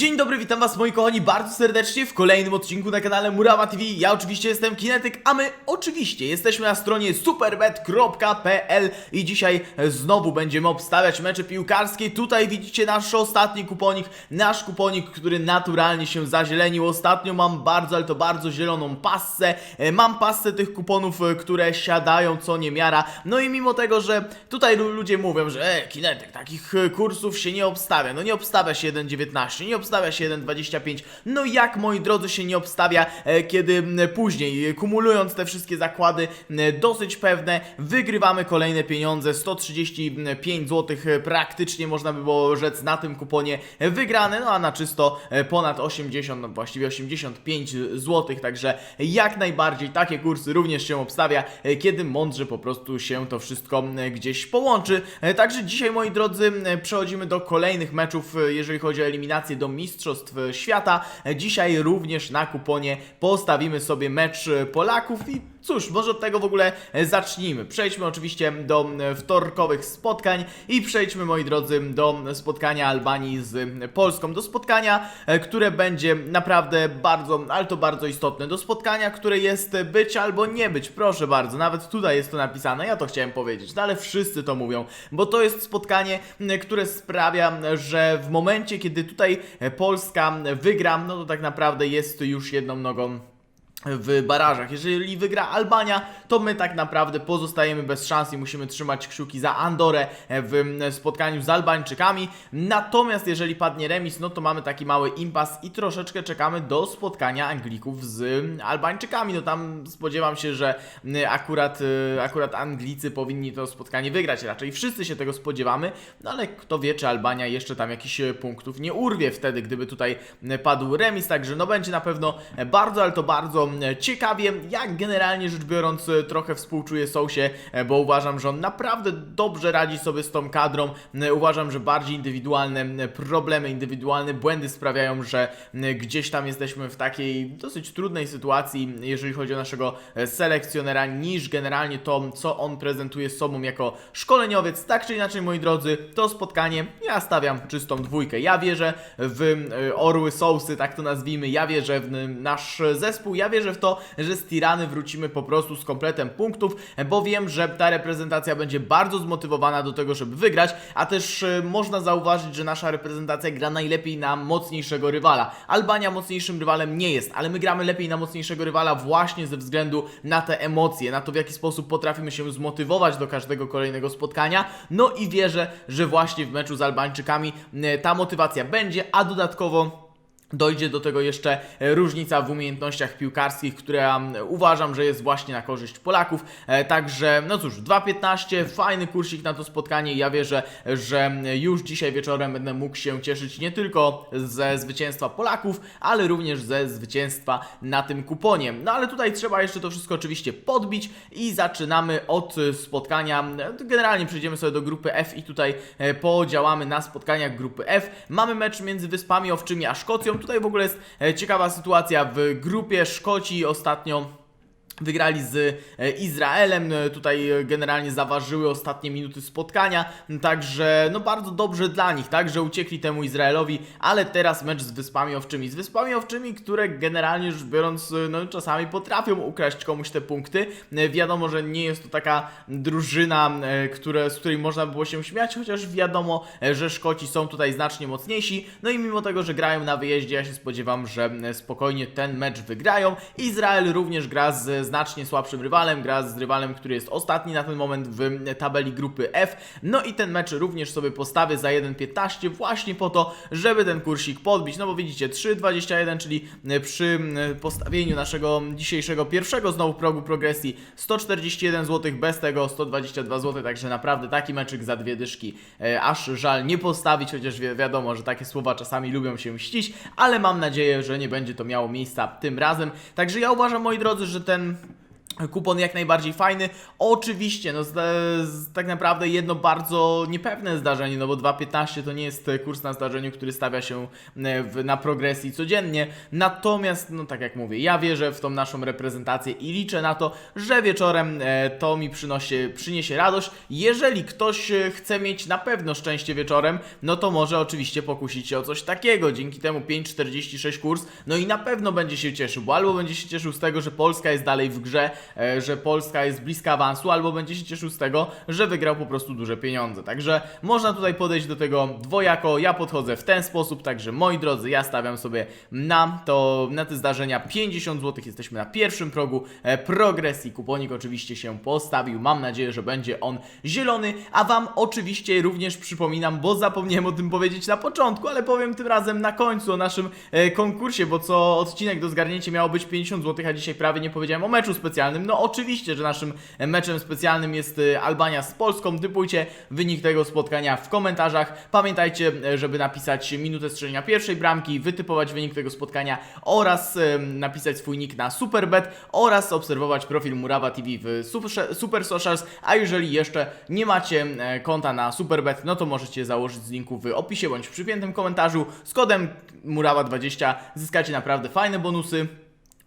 Dzień dobry, witam was moi kochani bardzo serdecznie w kolejnym odcinku na kanale Murawa TV. Ja oczywiście jestem Kinetyk, a my oczywiście jesteśmy na stronie superbet.pl i dzisiaj znowu będziemy obstawiać mecze piłkarskie. Tutaj widzicie nasz ostatni kuponik, nasz kuponik, który naturalnie się zazielenił. Ostatnio mam bardzo, ale to bardzo zieloną passę. E, Mam passę tych kuponów, e, które siadają co niemiara. No i mimo tego, że tutaj lu- ludzie mówią, że e, Kinetyk, takich e, kursów się nie obstawia. No nie obstawia się 1,19, nie obstawia się 1,25. No jak, moi drodzy, się nie obstawia, e, kiedy później, e, kumulując te wszystkie zakłady dosyć pewne, wygrywamy kolejne pieniądze. 135 zł praktycznie można by było rzec na tym kuponie e, wygrane, no a na czysto e, ponad 80, no właściwie 85 zł, także jak najbardziej takie kursy również się obstawia, e, kiedy mądrze po prostu się to wszystko gdzieś połączy. E, Także dzisiaj, moi drodzy, przechodzimy do kolejnych meczów, e, jeżeli chodzi o eliminację do Mistrzostw Świata. Dzisiaj również na kuponie postawimy sobie mecz Polaków i Cóż, może od tego w ogóle e, zacznijmy. Przejdźmy oczywiście do e, wtorkowych spotkań i przejdźmy, moi drodzy, do spotkania Albanii z e, Polską. Do spotkania, które będzie naprawdę bardzo, ale to bardzo istotne. Do spotkania, które jest być albo nie być. Proszę bardzo, nawet tutaj jest to napisane. Ja to chciałem powiedzieć, no ale wszyscy to mówią, bo to jest spotkanie, które sprawia, że w momencie, kiedy tutaj Polska wygra, no to tak naprawdę jest już jedną nogą w barażach. Jeżeli wygra Albania, to my tak naprawdę pozostajemy bez szans i musimy trzymać kciuki za Andorę w spotkaniu z Albańczykami. Natomiast jeżeli padnie remis, no to mamy taki mały impas i troszeczkę czekamy do spotkania Anglików z Albańczykami. No tam spodziewam się, że akurat, akurat Anglicy powinni to spotkanie wygrać. Raczej wszyscy się tego spodziewamy, no ale kto wie, czy Albania jeszcze tam jakichś punktów nie urwie wtedy, gdyby tutaj padł remis. Także no będzie na pewno bardzo, ale to bardzo ciekawie. Jak generalnie rzecz biorąc trochę współczuję Sousie, bo uważam, że on naprawdę dobrze radzi sobie z tą kadrą. Uważam, że bardziej indywidualne problemy, indywidualne błędy sprawiają, że gdzieś tam jesteśmy w takiej dosyć trudnej sytuacji, jeżeli chodzi o naszego selekcjonera, niż generalnie to, co on prezentuje sobą jako szkoleniowiec. Tak czy inaczej, moi drodzy, to spotkanie ja stawiam czystą dwójkę. Ja wierzę w e, Orły Sousy, tak to nazwijmy. Ja wierzę w nasz zespół. Ja wierzę w to, że z Tirany wrócimy po prostu z kompletem punktów, bo wiem, że ta reprezentacja będzie bardzo zmotywowana do tego, żeby wygrać, a też e, można zauważyć, że nasza reprezentacja gra najlepiej na mocniejszego rywala. Albania mocniejszym rywalem nie jest, ale my gramy lepiej na mocniejszego rywala właśnie ze względu na te emocje, na to w jaki sposób potrafimy się zmotywować do każdego kolejnego spotkania. No i wierzę, że właśnie w meczu z Albańczykami e, ta motywacja będzie, a dodatkowo Dojdzie do tego jeszcze e, różnica w umiejętnościach piłkarskich, która mm, uważam, że jest właśnie na korzyść Polaków. E, Także, no cóż, 2.15, fajny kursik na to spotkanie. Ja wierzę, że mm, już dzisiaj wieczorem będę mógł się cieszyć nie tylko ze zwycięstwa Polaków, ale również ze zwycięstwa na tym kuponie. No ale tutaj trzeba jeszcze to wszystko oczywiście podbić i zaczynamy od spotkania. Generalnie przejdziemy sobie do grupy F i tutaj e, podziałamy na spotkaniach grupy F. Mamy mecz między Wyspami Owczymi a Szkocją. Tutaj w ogóle jest e, ciekawa sytuacja w grupie Szkoci ostatnio. Wygrali z e, Izraelem, e, tutaj e, generalnie zaważyły ostatnie minuty spotkania, także no bardzo dobrze dla nich, tak, że uciekli temu Izraelowi, ale teraz mecz z Wyspami Owczymi, z Wyspami Owczymi, które generalnie rzecz biorąc, no czasami potrafią ukraść komuś te punkty, wiadomo, że nie jest to taka drużyna, które, z której można by było się śmiać, chociaż wiadomo, że Szkoci są tutaj znacznie mocniejsi, no i mimo tego, że grają na wyjeździe, ja się spodziewam, że spokojnie ten mecz wygrają, Izrael również gra z znacznie słabszym rywalem, gra z rywalem, który jest ostatni na ten moment w tabeli grupy F. No i ten mecz również sobie postawię za 1.15 właśnie po to, żeby ten kursik podbić. No bo widzicie, 3.21, czyli przy postawieniu naszego dzisiejszego pierwszego znowu progu progresji 141 zł, bez tego 122 zł, także naprawdę taki meczyk za dwie dyszki e, aż żal nie postawić, chociaż wi wiadomo, że takie słowa czasami lubią się mścić, ale mam nadzieję, że nie będzie to miało miejsca tym razem. Także ja uważam, moi drodzy, że ten Kupon jak najbardziej fajny. Oczywiście, no tak naprawdę jedno bardzo niepewne zdarzenie, no bo 2.15 to nie jest kurs na zdarzeniu, który stawia się e, w, na progresji codziennie. Natomiast, no tak jak mówię, ja wierzę w tą naszą reprezentację i liczę na to, że wieczorem e, to mi przynosi, przyniesie radość. Jeżeli ktoś e, chce mieć na pewno szczęście wieczorem, no to może oczywiście pokusić się o coś takiego. Dzięki temu 5.46 kurs, no i na pewno będzie się cieszył, bo albo będzie się cieszył z tego, że Polska jest dalej w grze, że Polska jest bliska awansu, albo będzie się cieszył z tego, że wygrał po prostu duże pieniądze. Także można tutaj podejść do tego dwojako. Ja podchodzę w ten sposób, także moi drodzy, ja stawiam sobie na to, na te zdarzenia 50 zł. Jesteśmy na pierwszym progu e, progresji. Kuponik oczywiście się postawił. Mam nadzieję, że będzie on zielony, a Wam oczywiście również przypominam, bo zapomniałem o tym powiedzieć na początku, ale powiem tym razem na końcu o naszym e, konkursie, bo co odcinek do zgarnięcia miało być 50 zł, a dzisiaj prawie nie powiedziałem o meczu specjalnym. No oczywiście, że naszym meczem specjalnym jest e, Albania z Polską. Typujcie wynik tego spotkania w komentarzach. Pamiętajcie, e, żeby napisać minutę strzelenia pierwszej bramki, wytypować wynik tego spotkania oraz e, napisać swój nick na Superbet oraz obserwować profil Murawa TV w Super, Super Socials, a jeżeli jeszcze nie macie e, konta na Superbet, no to możecie założyć z linku w opisie bądź w przypiętym komentarzu. Z kodem Murawa20 zyskacie naprawdę fajne bonusy.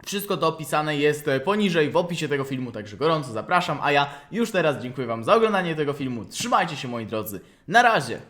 Wszystko to opisane jest e, poniżej w opisie tego filmu, także gorąco zapraszam, a ja już teraz dziękuję Wam za oglądanie tego filmu. Trzymajcie się moi drodzy, na razie!